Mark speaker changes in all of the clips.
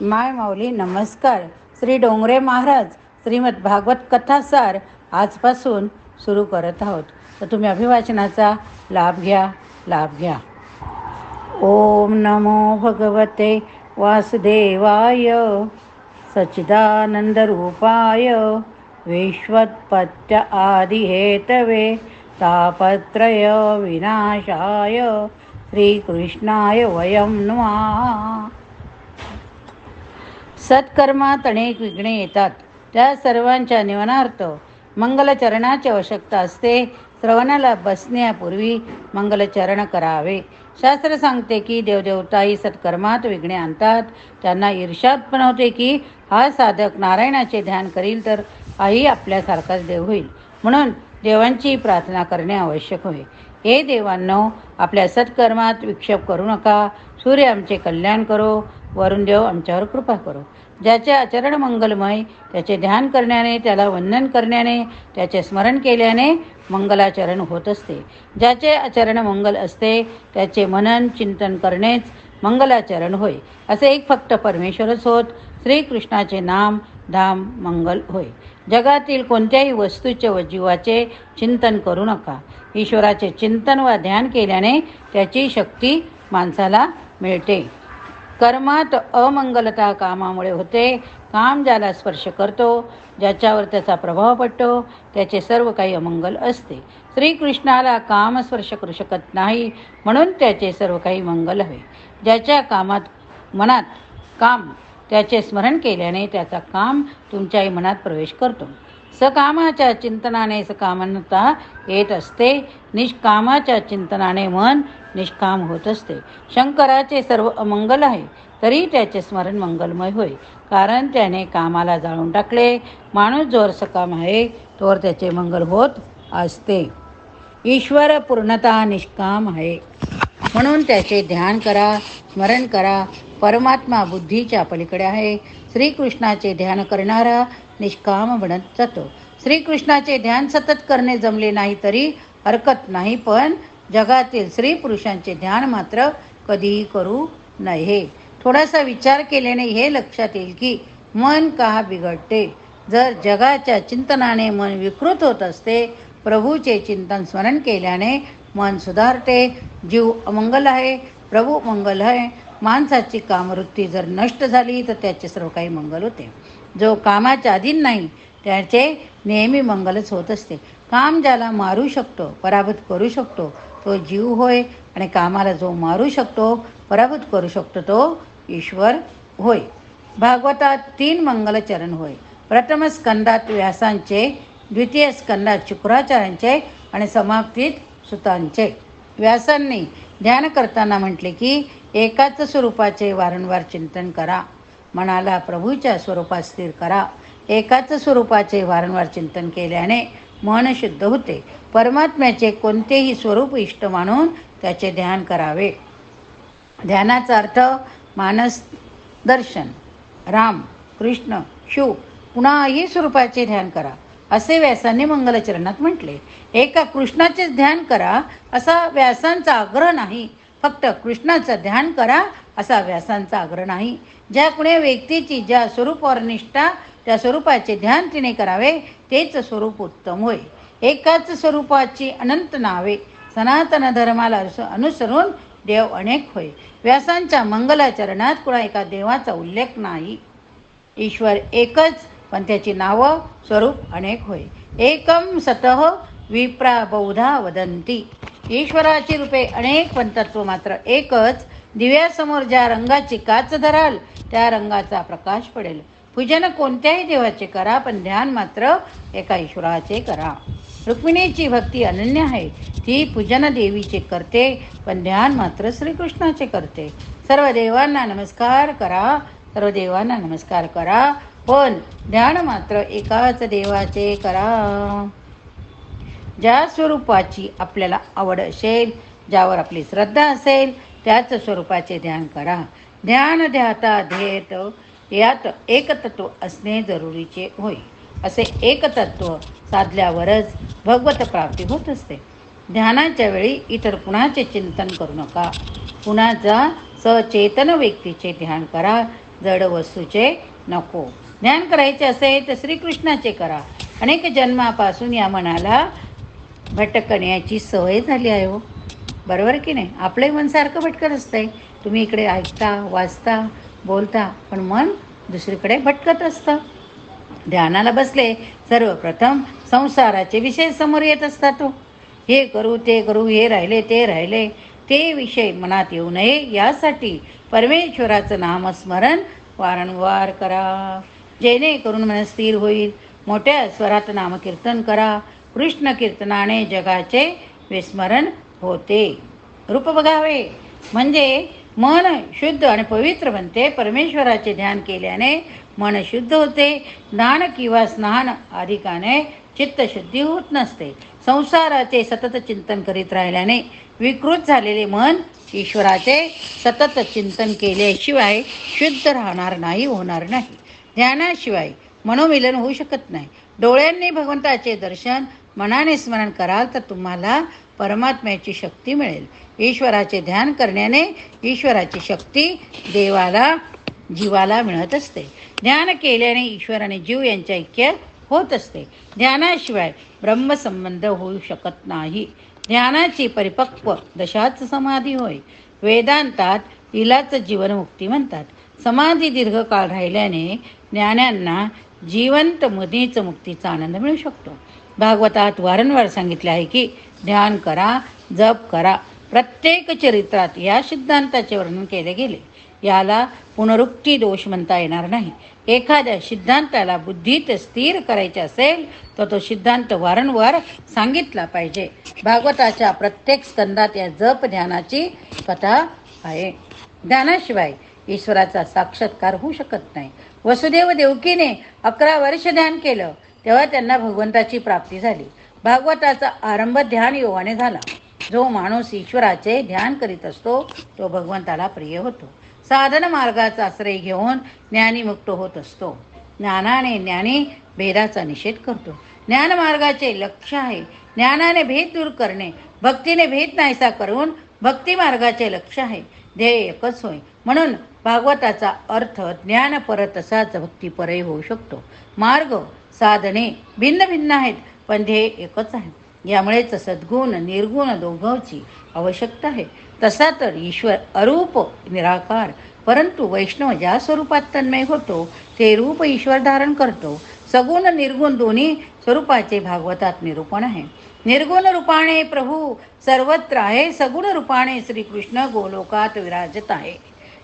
Speaker 1: माय माऊली नमस्कार. श्री डोंगरे महाराज श्रीमद भागवत कथासार आजपासून सुरू करत आहोत. तर तुम्ही अभिवाचनाचा लाभ घ्या लाभ घ्या. ओम नमो भगवते वासुदेवाय सच्चिदानंदरूपाय विश्वत्पत्य आदिहेतवे तापत्रय विनाशाय श्रीकृष्णाय वयं नमः. सत्कर्मात अनेक विघ्ने येतात. त्या सर्वांच्या निवनार्थ मंगलचरणाची आवश्यकता असते. श्रवणाला बसण्यापूर्वी मंगलचरण करावे. शास्त्र सांगते की देवदेवताही सत्कर्मात विघ्ने आणतात. त्यांना ईर्षात पण होते की हा साधक नारायणाचे ध्यान करील तर आई आपल्यासारखाच देव होईल. म्हणून देवांची प्रार्थना करणे आवश्यक होय. हे देवांनो आपल्या सत्कर्मात विक्षेप करू नका. सूर्य आमचे कल्याण करो. वरून देव आमच्यावर कृपा करो. ज्याचे आचरण मंगलमय त्याचे ध्यान करण्याने त्याला वंदन करण्याने त्याचे स्मरण केल्याने मंगलाचरण होत असते. ज्याचे आचरण मंगल असते त्याचे मनन चिंतन करणेच मंगलाचरण होय. असे एक फक्त परमेश्वरच होत श्रीकृष्णाचे नाम धाम मंगल होय. जगातील कोणत्याही वस्तूचे व जीवाचे चिंतन करू नका. ईश्वराचे चिंतन व ध्यान केल्याने त्याची शक्ती माणसाला मिळते. कर्मात अमंगलता कामामुळे होते. काम ज्याला स्पर्श करतो ज्याच्यावर त्याचा प्रभाव पडतो त्याचे सर्व काही अमंगल असते. श्रीकृष्णाला काम स्पर्श करू शकत नाही म्हणून त्याचे सर्व काही मंगल हवे. ज्याच्या कामात मनात काम त्याचे स्मरण केल्याने त्याचा काम तुमच्याही मनात प्रवेश करतो. सकामाच्या चिंतनाने सकामनता येत असते. निष्कामाच्या चिंतनाने मन निष्काम होत असते. शंकराचे सर्व अमंगल आहे तरी त्याचे स्मरण मंगलमय होय. कारण त्याने कामाला जाळून टाकले. माणूस जोर सकाम आहे तोवर त्याचे मंगल होत असते. ईश्वर पूर्णता निष्काम आहे. म्हणून त्याचे ध्यान करा स्मरण करा. परमात्मा बुद्धीच्या पलीकडे आहे. श्रीकृष्णाचे ध्यान करणारा निष्काम बनत जातो. श्रीकृष्णाचे ध्यान सतत करणे जमले नाही तरी हरकत नाही पण जगातील स्त्री पुरुषांचे ध्यान मात्र कधीही करू नये. थोडासा विचार केल्याने हे लक्षात येईल की मन का बिघडते? जर जगाच्या चिंतनाने मन विकृत होत असते प्रभूचे चिंतन स्मरण केल्याने मन सुधारते जीव अमंगल आहे प्रभू मंगल आहे माणसाची कामवृत्ती जर नष्ट झाली तर त्याचे सर्व काही मंगल होते. जो कामाच्या अधीन नाही त्याचे नेहमी मंगलच होत असते. काम ज्याला मारू शकतो पराभूत करू शकतो तो जीव होय आणि कामाला जो मारू शकतो पराभूत करू शकतो तो ईश्वर होय. भागवतात तीन मंगलचरण होय. प्रथम स्कंदात व्यासांचे द्वितीय स्कंदात शुक्राचार्यांचे आणि समाप्तीत सुतांचे. व्यासांनी ध्यान करताना म्हटले की एकाच स्वरूपाचे वारंवार चिंतन करा. मनाला प्रभूच्या स्वरूपात स्थिर करा. एकाच स्वरूपाचे वारंवार चिंतन केल्याने मन शुद्ध होते. परमात्म्याचे कोणतेही स्वरूप इष्ट मानून त्याचे ध्यान करावे. ध्यानाचा अर्थ मानस दर्शन राम कृष्ण शिव कुणाही स्वरूपाचे ध्यान करा असे व्यासाने मंगलचरणात म्हटले. एका कृष्णाचेच ध्यान करा असा व्यासांचा आग्रह नाही. फक्त कृष्णाचं ध्यान करा असा व्यासांचा आग्रह नाही. ज्या कुण्या व्यक्तीची ज्या स्वरूपावर निष्ठा त्या स्वरूपाचे ध्यान तिने करावे तेच स्वरूप उत्तम होय. एकाच स्वरूपाची अनंत नावे सनातन धर्माला अनुसरून देव अनेक होय. व्यासांच्या मंगलाचरणात कुणा एका देवाचा उल्लेख नाही. ईश्वर एकच पण त्याची नावं स्वरूप अनेक होय. एकम सतह विप्रा बौधा वदंती ईश्वराची रूपे अनेक पण तत्व मात्र एकच दिव्यासमोर ज्या रंगाची काच धराल त्या रंगाचा प्रकाश पडेल. पूजन कोणत्याही देवाचे करा पण ध्यान मात्र एका ईश्वराचे करा. रुक्मिणीची भक्ती अनन्य आहे. ती पूजन देवीचे करते पण ध्यान मात्र श्रीकृष्णाचे करते. सर्व देवांना नमस्कार करा सर्व देवांना नमस्कार करा. पण ध्यान मात्र एकाच देवाचे करा. ज्या स्वरूपाची आपल्याला आवड असेल ज्यावर आपली श्रद्धा असेल त्याच स्वरूपाचे ध्यान करा. ध्यान ध्याता ध्येत यात एकतत्व असणे जरुरीचे होय. असे एकतत्व साधल्यावरच भगवत प्राप्ती होत असते. ध्यानाच्या वेळी इतर कुणाचे चिंतन करू नका. कुणाचा सचेतन व्यक्तीचे ध्यान करा. जड वस्तूचे नको. ध्यान करायचे असेल तर श्रीकृष्णाचे करा. अनेक जन्मापासून या मनाला भटकण्याची सवय झाली आहे हो. बरोबर की नाही? आपलंही मन सारखं भटकत असतंय. तुम्ही इकडे ऐकता वाचता बोलता पण मन दुसरीकडे भटकत असतं. ध्यानाला बसले सर्वप्रथम संसाराचे विषय समोर येत असतात तो. हे करू ते करू हे राहिले ते राहिले. ते विषय मनात येऊ नये यासाठी परमेश्वराचं नामस्मरण वारंवार करा. जेणेकरून मन स्थिर होईल. मोठ्या स्वरात नामकीर्तन करा. कृष्ण कीर्तनाने जगाचे विस्मरण होते. रूप बघावे. म्हणजे मन शुद्ध आणि पवित्र बनते. परमेश्वराचे ध्यान केल्याने मन शुद्ध होते. स्नान किंवा स्नान अधिकाने चित्तशुद्धी होत नसते. संसाराचे सतत चिंतन करीत राहिल्याने विकृत झालेले मन ईश्वराचे सतत चिंतन केल्याशिवाय शुद्ध राहणार नाही होणार नाही. ध्यानाशिवाय मनोमिलन होऊ शकत नाही. डोळ्यांनी भगवंताचे दर्शन मनाने स्मरण कराल तर तुम्हाला परमात्म्याची शक्ती मिळेल. ईश्वराचे ध्यान करण्याने ईश्वराची शक्ती देवाला जीवाला मिळत असते. ध्यान केल्याने ईश्वर आणि जीव यांच्या ऐक्य होत असते. ध्यानाशिवाय ब्रह्मसंबंध होऊ शकत नाही. ध्यानाची परिपक्व दशाच समाधी होय. वेदांतात तिलाच जीवनमुक्ती म्हणतात. समाधी दीर्घकाळ राहिल्याने ज्ञानांना जिवंत मुदीच मुक्तीचा आनंद मिळू शकतो. भागवतात वारंवार सांगितले आहे की ध्यान करा जप करा. प्रत्येक चरित्रात या सिद्धांताचे वर्णन केले गेले. याला पुनरुक्ती दोष म्हणता येणार नाही. एखाद्या सिद्धांताला बुद्धीत स्थिर करायचे असेल तर तो सिद्धांत वारंवार सांगितला पाहिजे. भागवताच्या प्रत्येक स्कंदात या जप ध्यानाची कथा आहे. ध्यानाशिवाय ईश्वराचा साक्षात्कार होऊ शकत नाही. वसुदेव देवकीने अकरा वर्ष ध्यान केलं. तेव्हा त्यांना भगवंताची प्राप्ती झाली. भागवताचा आरंभ ध्यान योगाने झाला. जो माणूस ईश्वराचे ध्यान करीत असतो तो भगवंताला प्रिय होतो. साधन मार्गाचा आश्रय घेऊन ज्ञानी मुक्त होत असतो. ज्ञानाने ज्ञानी भेदाचा निषेध करतो. ज्ञानमार्गाचे लक्ष आहे. ज्ञानाने भेद दूर करणे भक्तीने भेद नाहीसा करून भक्ती मार्गाचे लक्ष आहे. ध्येय एकच होय. म्हणून भागवताचा अर्थ ज्ञानपर असाच भक्तीपरही होऊ शकतो. मार्ग साधने भिन्न भिन्न आहेत पण ध्येय एकच आहे. यामुळेच सद्गुण निर्गुण दोघांची आवश्यकता आहे. तसा तर ईश्वर अरूप निराकार परंतु वैष्णव ज्या स्वरूपात तन्मय होतो ते रूप ईश्वर धारण करतो. सगुण निर्गुण दोन्ही स्वरूपाचे भागवतात निरूपण आहे. निर्गुण रूपाने प्रभू सर्वत्र आहे सगुण रूपाने श्रीकृष्ण गोलोकात विराजत आहे.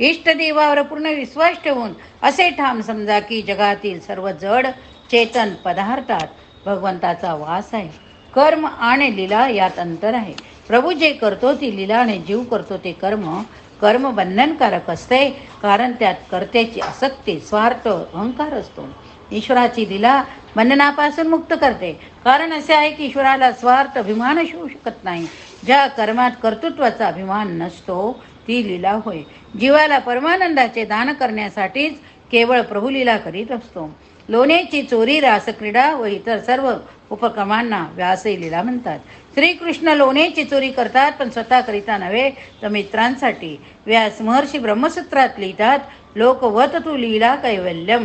Speaker 1: इष्टदेवावर पूर्ण विश्वास ठेवून असे ठाम समजा की जगातील सर्व जड चेतन पदार्थात भगवंताचा वास आहे. कर्म आणि लीला यात अंतर आहे. प्रभू जे करतो ती लीला आणि जीव करतो ते कर्म कर्म बंधनकारक असते कारण त्यात कर्त्याची आसक्ती स्वार्थ अहंकार असतो. ईश्वराची लीला बंधनापासून मुक्त करते. कारण असे आहे की ईश्वराला स्वार्थ अभिमान असू शकत नाही. ज्या कर्मात कर्तृत्वाचा अभिमान नसतो ती लीला होय. जीवाला परमानंदाचे दान करण्यासाठीच केवळ प्रभुलीला करीत असतो. लोण्याची चोरी रासक्रीडा व इतर सर्व उपक्रमांना व्यासही लीला म्हणतात. श्रीकृष्ण लोण्याची चोरी करतात पण स्वतः करिता नव्हे तर मित्रांसाठी. व्यास महर्षी ब्रह्मसूत्रात लिहितात लोकवत तू लीला कैवल्यम.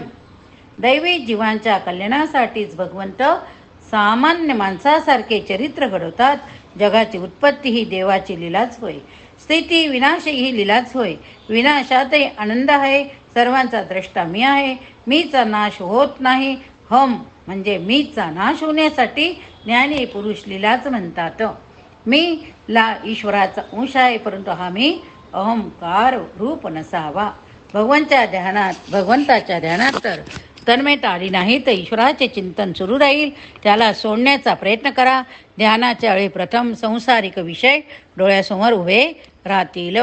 Speaker 1: दैवी जीवांच्या कल्याणासाठीच भगवंत सामान्य माणसासारखे चरित्र घडवतात. जगाची उत्पत्ती ही देवाची लीलाच होय. स्थिती विनाश ही लीलाच होय. विनाशातही आनंद आहे. सर्वांचा द्रष्टा मी आहे. मीचा नाश होत नाही. हम म्हणजे मीचा नाश होण्यासाठी ज्ञानी पुरुष लीलाच म्हणतात. मी ला ईश्वराचा अंश आहे परंतु हा मी अहंकार रूप नसावा. भगवंतच्या ध्यानात भगवंताच्या ध्यानात तर तन्मयता आली नाही तर ईश्वराचे चिंतन सुरू राहील. त्याला सोडण्याचा प्रयत्न करा. ध्यानाच्या वेळी प्रथम संसारिक विषय डोळ्यासमोर उभे राहतील.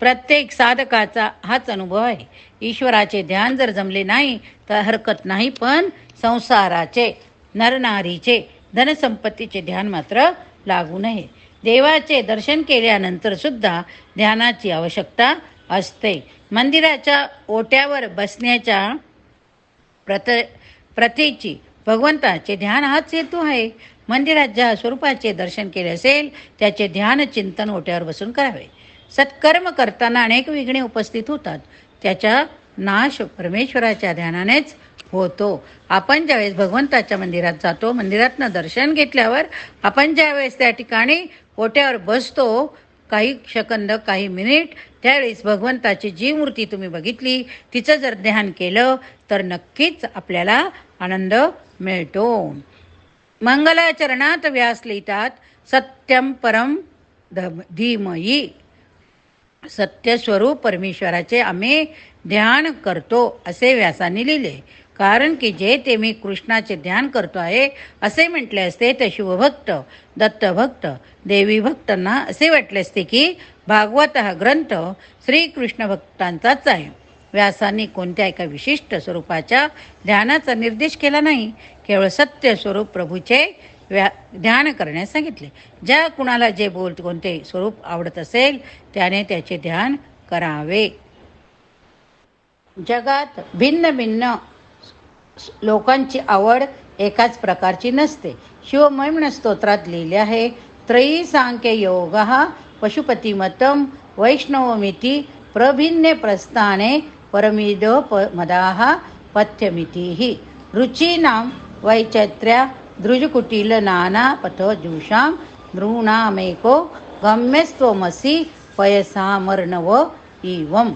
Speaker 1: प्रत्येक साधकाचा हाच अनुभव आहे. ईश्वराचे ध्यान जर जमले नाही तर हरकत नाही पण संसाराचे नरनारीचे धनसंपत्तीचे ध्यान मात्र लागू नये. देवाचे दर्शन केल्यानंतर सुद्धा ध्यानाची आवश्यकता असते. मंदिराच्या ओट्यावर बसण्याच्या प्रत प्रथेची भगवंताचे ध्यान हाच हेतू आहे. मंदिरात ज्या स्वरूपाचे दर्शन केले असेल त्याचे ध्यान चिंतन ओट्यावर बसून करावे. सत्कर्म करताना अनेक विघ्ने उपस्थित होतात. त्याच्या नाश परमेश्वराच्या ध्यानानेच होतो. आपण ज्यावेळेस भगवंताच्या मंदिरात जातो मंदिरातनं दर्शन घेतल्यावर आपण ज्यावेळेस त्या ठिकाणी ओट्यावर बसतो काही सेकंद काही मिनिट त्यावेळेस भगवंताची जी मूर्ती तुम्ही बघितली तिचं जर ध्यान केलं तर नक्कीच आपल्याला आनंद मिळतो. मंगलाचरणात व्यास लिहितात सत्यम परम ध- धीमयी सत्यस्वरूप परमेश्वराचे आम्ही ध्यान करतो असे व्यासाने लिहिले. कारण की जे ते मी कृष्णाचे ध्यान करतो आहे असे म्हटले असते तर शिवभक्त दत्तभक्त देवी भक्तांना असे वाटले असते की भागवत हा ग्रंथ श्रीकृष्ण भक्तांचाच आहे. व्यासांनी कोणत्या एका विशिष्ट स्वरूपाच्या ध्यानाचा निर्देश केला नाही. केवळ सत्य स्वरूप प्रभूचे व्या ध्यान करण्यास सांगितले. ज्या कुणाला जे बोल कोणते स्वरूप आवडत असेल त्याने त्याचे ध्यान करावे. जगात भिन्न भिन्न लोकांची आवड एकाच प्रकारची नसते. शिवमहिम्न स्तोत्रात लिहिले आहे त्रयी सांख्य योग पशुपतिमतम वैष्णवमिती प्रभिन्ने प्रस्थाने परमिद प मदाः पथ्यमिती। रुचीनां वैचत्र्या दृजकुटील नाना जूषां नृणामेको गम्यस्त्वमसि पयसामर्णव इवं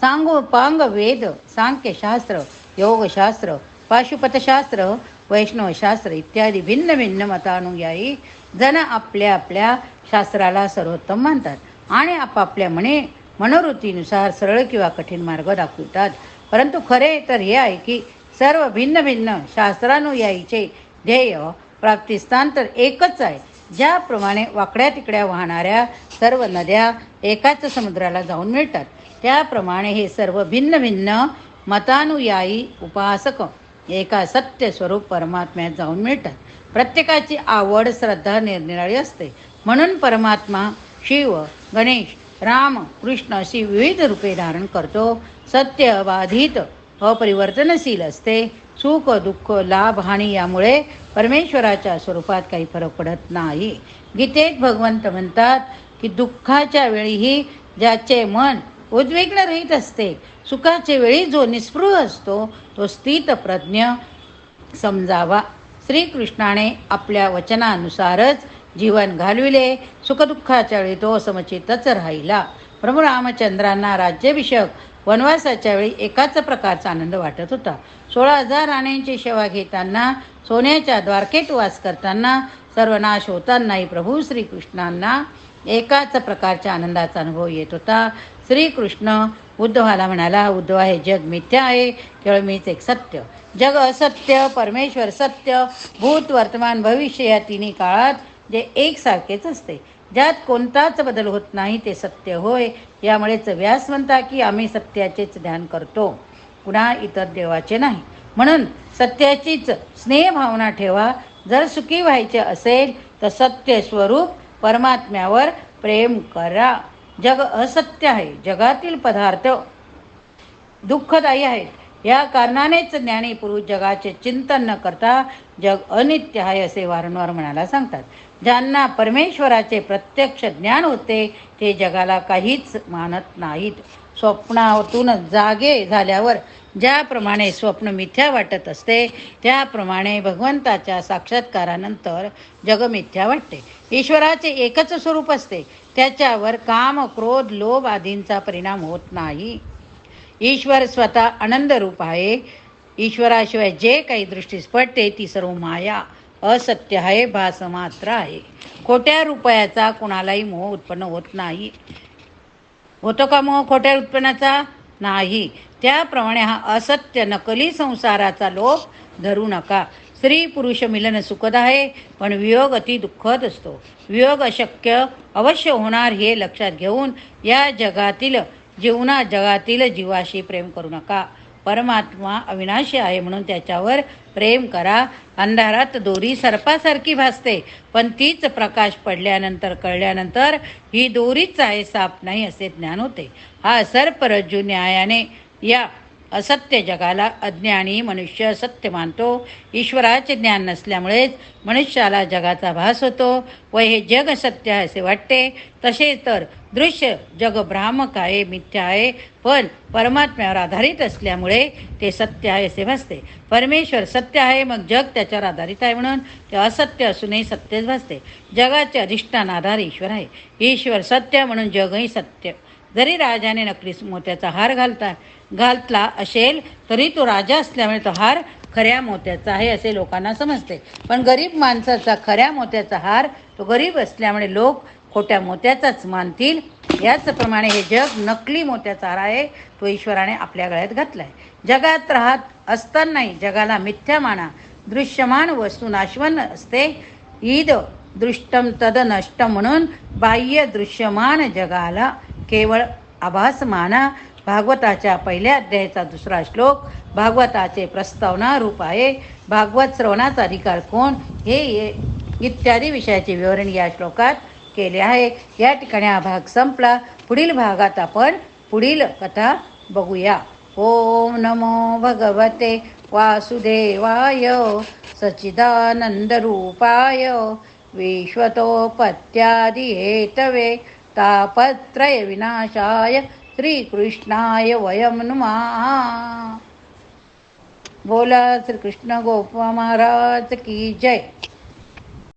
Speaker 1: सांगोपांग वेद सांख्यशास्त्र योगशास्त्र पाशुपतशास्त्र वैष्णवशास्त्र इत्यादी भिन्न भिन्न मतानुयायी जण आपल्या आपल्या शास्त्राला सर्वोत्तम मानतात आणि आपापल्या म्हणे मनोवृत्तीनुसार सरळ किंवा कठीण मार्ग दाखवितात. परंतु खरे तर हे आहे की सर्व भिन्न भिन्न शास्त्रानुयायीचे ध्येय प्राप्तिस्थान तर एकच आहे. ज्याप्रमाणे वाकड्या तिकड्या वाहणाऱ्या सर्व नद्या एकाच समुद्राला जाऊन मिळतात. त्याप्रमाणे हे सर्व भिन्न भिन्न मतानुयायी उपासक एका सत्य स्वरूप परमात्म्यात जाऊन मिळतात. प्रत्येकाची आवड श्रद्धा निरनिराळी असते. म्हणून परमात्मा शिव गणेश राम कृष्ण अशी विविध रूपे धारण करतो. सत्य बाधित अपरिवर्तनशील असते. सुख दुःख लाभ हानी यामुळे परमेश्वराच्या स्वरूपात काही फरक पडत नाही. गीतेत भगवंत म्हणतात की दुःखाच्या वेळीही ज्याचे मन उद्विग्न रहित असते सुखाचे वेळी जो निस्पृह असतो तो स्थित प्रज्ञ समजावा. श्रीकृष्णाने आपल्या वचनानुसारच जीवन घालविले सुखदुःखाच्या वेळी तो समचितच राहिला. प्रभू रामचंद्रांना राज्याभिषेक वनवासाच्या वेळी एकाच प्रकारचा आनंद वाटत होता. सोळा हजार राण्यांची सेवा घेताना सोन्याच्या द्वारकेत वास करताना सर्वनाश होतानाही प्रभू श्रीकृष्णांना एकाच प्रकारच्या आनंदाचा अनुभव येत होता. श्रीकृष्ण उद्धवाला म्हणाला उद्धवा हे जग मिथ्या आहे केवळ मीच एक सत्य. जग असत्य परमेश्वर सत्य भूत वर्तमान भविष्य या तिन्ही काळात जे एकसारखेच असते. ज्यात कोणताच बदल होत नाही ते सत्य होय. यामुळेच व्यास म्हणता की आम्ही सत्याचेच ध्यान करतो. पुन्हा इतर देवाचे नाही. म्हणून सत्याचीच स्नेहभावना ठेवा. जर सुखी व्हायचे असेल तर सत्य स्वरूप परमात्म्यावर प्रेम करा. जग असत्य आहे. जगातील पदार्थ दुःखदायी आहेत. या कारणानेच ज्ञानी पुरुष जगाचे चिंतन न करता जग अनित्य आहे असे वारंवार म्हणायला सांगतात. ज्यांना परमेश्वराचे प्रत्यक्ष ज्ञान होते ते जगाला काहीच मानत नाहीत. स्वप्नातूनच जागे झाल्यावर ज्याप्रमाणे स्वप्न मिथ्या वाटत असते त्याप्रमाणे भगवंताच्या साक्षात्कारानंतर जग मिथ्या वाटते. ईश्वराचे एकच स्वरूप असते त्याच्यावर काम क्रोध लोभ आदींचा परिणाम होत नाही. ईश्वर स्वतः आनंद रूप आहे. ईश्वराशिवाय जे काही दृष्टीस पडते ती सर्व माया. असत्य आहे भास मात्र आहे. खोट्या रुपयाचा कुणालाही मोह उत्पन्न होत नाही. होतो का मोह खोट्या उत्पन्नाचा? नाही. त्याप्रमाणे हा असत्य नकली संसाराचा लोभ धरू नका. स्त्री पुरुष मिलन सुखद आहे पण वियोग अति दुःखद असतो. वियोग अशक्य अवश्य होणार हे लक्षात घेऊन या जगातील जीवना जगातील जीवाशी प्रेम करू नका. परमात्मा अविनाशी आहे म्हणून त्याच्यावर प्रेम करा. अंधारात दोरी सर्पासारखी भासते पण तीच प्रकाश पडल्यानंतर कळल्यानंतर ही दोरीच आहे साप नाही असे ज्ञान होते. हा सर्प रज्जू न्यायाने या असत्य जगाला अज्ञानी मनुष्य सत्य मानतो. ईश्वराचे ज्ञान नसल्यामुळेच मनुष्याला जगाचा भास होतो व हे जग सत्य आहे असे वाटते. तसे तर दृश्य जग भ्रामक आहे मिथ्या आहे पण परमात्म्यावर आधारित असल्यामुळे ते सत्य आहे असे भासते. परमेश्वर सत्य आहे मग जग त्याच्यावर आधारित आहे म्हणून ते असत्य असूनही सत्यच भासते. जगाचे अधिष्ठान आधार ईश्वर आहे. ईश्वर सत्य म्हणून जगही सत्य. जरी राजाने नकलीस मोत्याचा हार घालता घातला असेल तरी तो राजा असल्यामुळे तो हार खऱ्या मोत्याचा आहे असे लोकांना समजते. पण गरीब माणसाचा खऱ्या मोत्याचा हार तो गरीब असल्यामुळे लोक खोट्या मोत्याचाच मानतील. याचप्रमाणे हे जग नकली मोत्याचा हार आहे तो ईश्वराने आपल्या गळ्यात घातला आहे जगात राहत असतानाही जगाला मिथ्या माना दृश्यमान वस्तू नाशवन असते. ईद दृष्टम तद नष्ट म्हणून बाह्य दृश्यमान जगाला केवळ आभास माना. भागवताच्या पहिल्या अध्यायाचा दुसरा श्लोक भागवताचे प्रस्तावना रूप आहे. भागवत श्रवणाचा अधिकार कोण? हे ये- इत्यादी विषयाचे विवरण या श्लोकात केले आहे. या ठिकाणी हा भाग संपला. पुढील भागात आपण पुढील कथा बघूया. ओम नमो भगवते वासुदेवाय सच्चिदानंदरूपाय विश्वतोपत्यादि हेतवे तापत्रय विनाशाय श्रीकृष्णाय वयं नुमा। बोला श्रीकृष्ण गोप महाराज की जय।